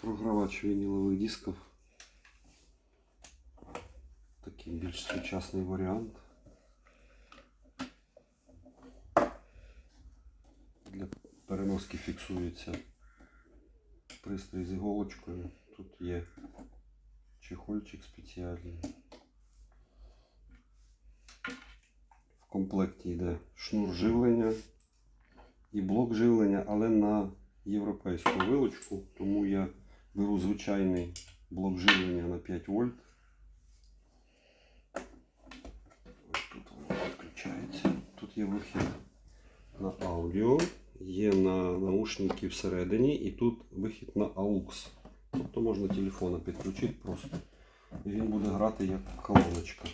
Програвач вінілових дисків. Такий більш сучасний варіант. Для переноски фіксується пристрій з іголочкою. Тут є чехольчик спеціальний. В комплекті йде шнур живлення і блок живлення, але на європейську вилочку, тому я беру звичайний блок живлення на 5 вольт. Тут воно відключається. Тут є вихід на аудіо, є на наушники всередині і тут вихід на AUX. Тобто можна телефона підключити просто. І він буде грати як колоночка.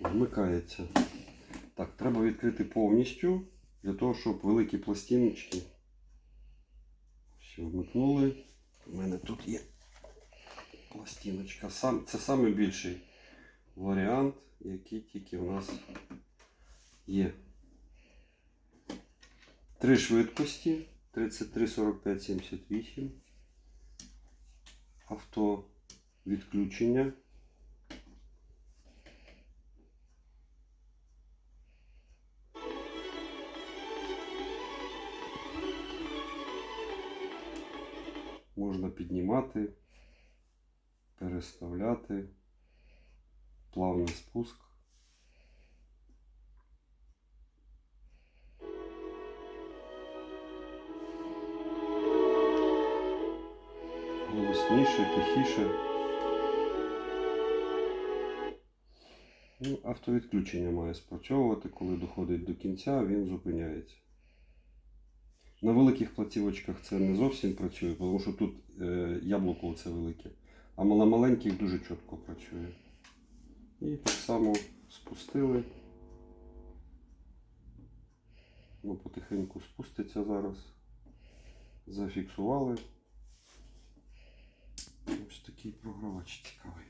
Вмикається. Так, треба відкрити повністю для того, щоб великі пластиночки. Все, вмикнули. У мене тут є пластиночка. Сам, це найбільший варіант, який тільки у нас є. Три швидкості 33, 45, 78. Авто відключення. Можна піднімати, переставляти, плавний спуск. Голосніше, тихіше. Ну, автовідключення має спрацьовувати, коли доходить до кінця, він зупиняється. На великих платівочках це не зовсім працює, тому що тут е, яблуко це велике. А на маленьких дуже чітко працює. І так само спустили. Ну, потихеньку спуститься зараз. Зафіксували. Ось такий програвач цікавий.